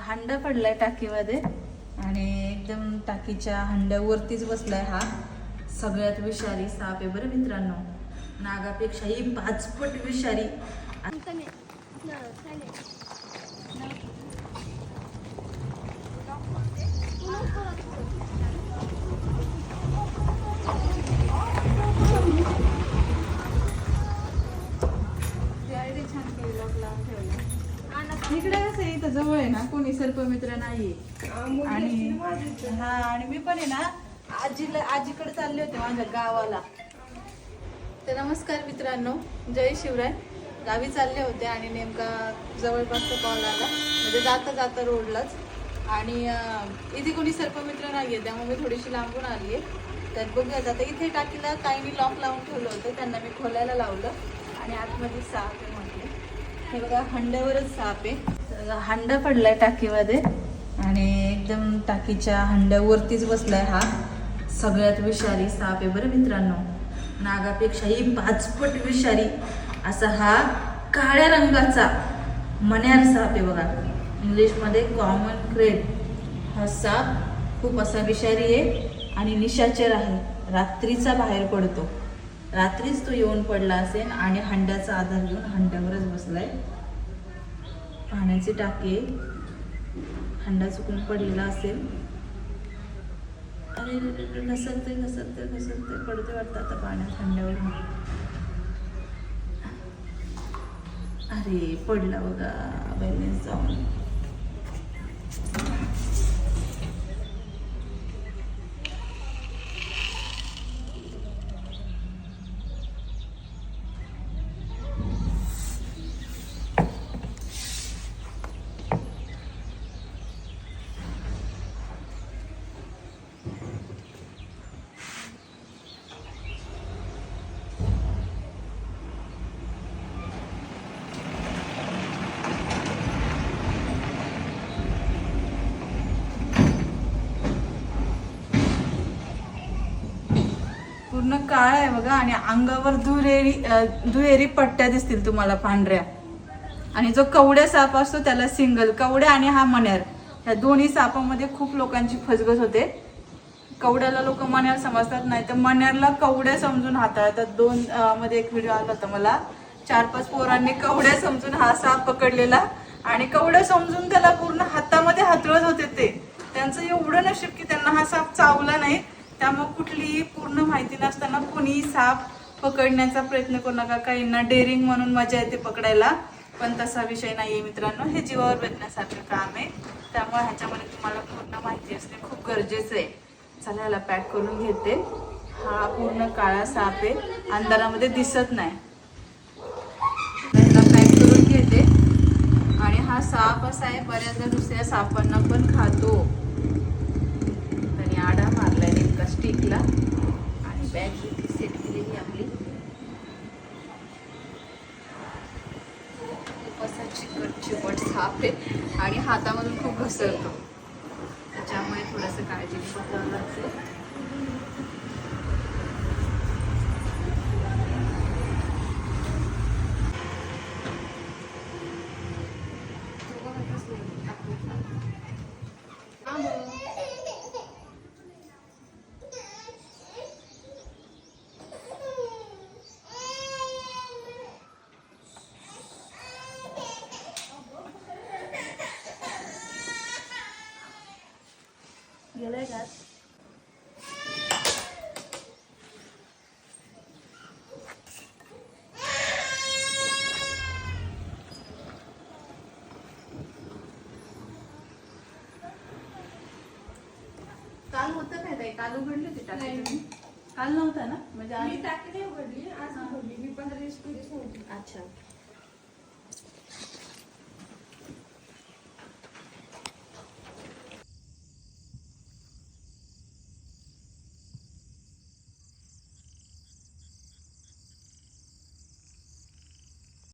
हंडा पडलाय टाकीमध्ये. आणि एकदम टाकीच्या हंड्यावरतीच बसलाय हा. सगळ्यात विषारी साप आहे बरं मित्रांनो. नागापेक्षाही पाचपट विषारी. इकडे कसं आहे इथं जवळ आहे ना कोणी सर्पमित्र नाहीये. आणि हा आणि मी पण आहे ना आजीला आजीकडे चालले होते माझ्या गावाला. तर नमस्कार मित्रांनो जय शिवराय. गावी चालले होते आणि नेमका जवळपासचा कॉल आला. म्हणजे जाता जाता रोडलाच. आणि इथे कोणी सर्पमित्र नाही आहे त्यामुळे मी थोडीशी लांबून आली आहे तर बघूयात आता इथे टाकीला ताईंनी लॉक लावून ठेवलं होतं त्यांना मी खोलायला लावलं. आणि आतमध्ये साप म्हटले हे बघा हंड्यावरच साप आहे. हंडा पडलाय टाकीमध्ये आणि एकदम टाकीच्या हंड्यावरतीच बसलाय हा. सगळ्यात विषारी साप आहे बरं मित्रांनो. नागापेक्षाही पाचपट विषारी असा हा काळ्या रंगाचा मण्यार साप आहे बघा. इंग्लिशमध्ये कॉमन क्रेड हा साप खूप असा विषारी आहे आणि निशाचर आहे. रात्रीचा बाहेर पडतो. रात्रीच तो येऊन पडला असेल आणि हंड्याचा आधार घेऊन हंड्यावरच बसलाय. पाण्याची टाकी हंडा चुकून पडलेला असेल. अरे घसरते घसरते घसरते पडते वाटतं आता पाण्यात हंड्यावर. अरे पडला बघा बॅलेन्स जाऊन. पूर्ण काळा आहे बघा आणि अंगावर दुहेरी दुहेरी पट्ट्या दिसतील तुम्हाला पांढऱ्या. आणि जो कवड्या साप असतो त्याला सिंगल कवड्या आणि हा मण्यार. ह्या दोन्ही सापामध्ये खूप लोकांची फसगत होते. कवड्याला लोक मण्यार समजतात नाही तर मण्यारला कवड्या समजून हाताळतात. दोन मध्ये एक व्हिडिओ आला होता मला. चार पाच पोरांनी कवड्या समजून हा साप पकडलेला आणि कवड्या समजून त्याला पूर्ण हातामध्ये हातळत होते ते. त्यांचं एवढं नशीब की त्यांना हा साप चावला नाही. त्यामुळे कुठलीही पूर्ण माहिती नसताना कुणीही साप पकडण्याचा प्रयत्न करू नका. काहींना डेअरिंग म्हणून मजा येते पकडायला. पण तसा विषय नाही आहे मित्रांनो. हे जीवावर बेतण्यासारखं काम आहे. त्यामुळे ह्याच्यामध्ये तुम्हाला पूर्ण माहिती असणे खूप गरजेचं आहे. चला याला पॅक करून घेते. हा पूर्ण काळा साप आहे. अंधारामध्ये दिसत नाही. याला पॅक करून घेते. आणि हा साप असा आहे बऱ्याचदा दुसऱ्या सापांना पण खातो. त्याने आडा मार नेमका आणि बॅग सेट केलेली आपली. असा चिकट चिकट साप आहे. आणि हातामधून खूप घसरतो. त्याच्यामुळे थोडंसं काळजी बघावं लागते. गेलाय का? काल होतं काय ताई? काल उघडली होती टाकी नाही. काल नव्हता ना? म्हणजे आज मी टाकी नाही उघडली आज उघडली. मी पंधरा दिवस पूर्वीच नव्हती अच्छा.